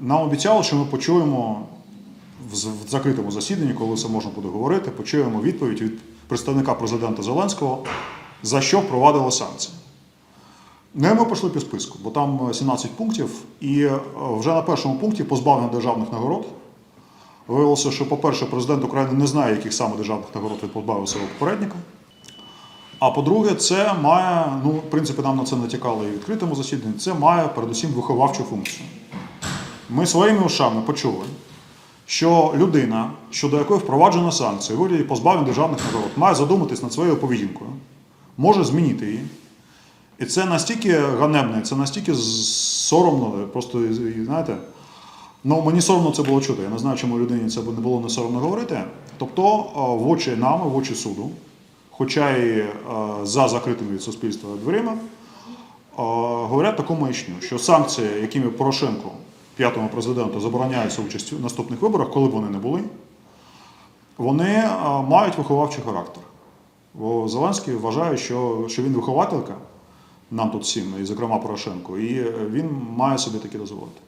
нам обіцяли, що ми почуємо в закритому засіданні, коли це можна буде говорити, почуємо відповідь від представника президента Зеленського, за що впровадили санкції. Не ми пішли по списку, бо там е, 17 пунктів, і е, вже на першому пункті позбавлення державних нагород. Виявилося, що, по-перше, президент України не знає, яких саме державних нагород він позбавив свого попередника. А по-друге, це має, ну, в принципі, нам на це натякали і в відкритому засіданні, це має передусім виховавчу функцію. Ми своїми ушами почули, що людина, щодо якої впроваджено санкції, вигляді позбавлення державних нагород, має задуматись над своєю поведінкою, може змінити її. І це настільки ганебно, і це настільки соромно, просто знаєте. Ну, мені соромно це було чути. Я не знаю, чому людині це не було не соромно говорити. Тобто, е, в очі нам, в очі суду, хоча і е, за закритими від суспільства дверима, е, говорять таку маячню, що санкції, якими Порошенко, п'ятому президенту, забороняється участь у наступних виборах, коли б вони не були, вони е, мають виховавчий характер. Бо Зеленський вважає, що, що він вихователька, нам тут всім, і зокрема Порошенко, і він має собі таке дозволити.